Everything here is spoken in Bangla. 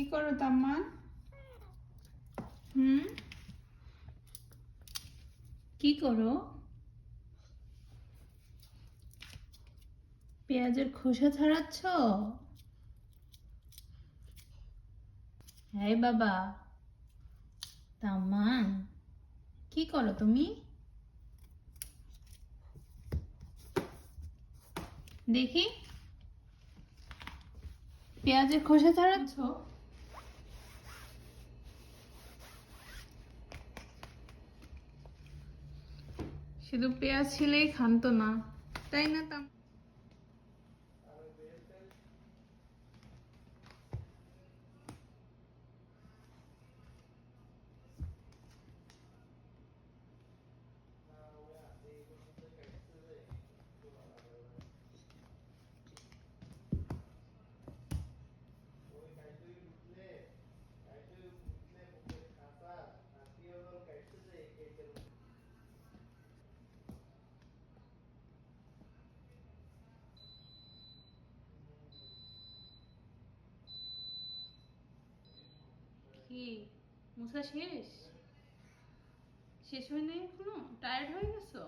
কি করো তাম্মা হুম? কি করো? পেঁয়াজের খোসা ছাড়াচ্ছ? হ্যাঁ বাবা তাম্মান কি করো তুমি? দেখি। পেঁয়াজের খোসা ছাড়াচ্ছ? শুধু পেঁয়াজ ছিলেই খান্ত না। তাই না তাম কি? মুসা শেষ? শেষ হয় নাই এখনও? টায়ার্ড হয়ে গেছো?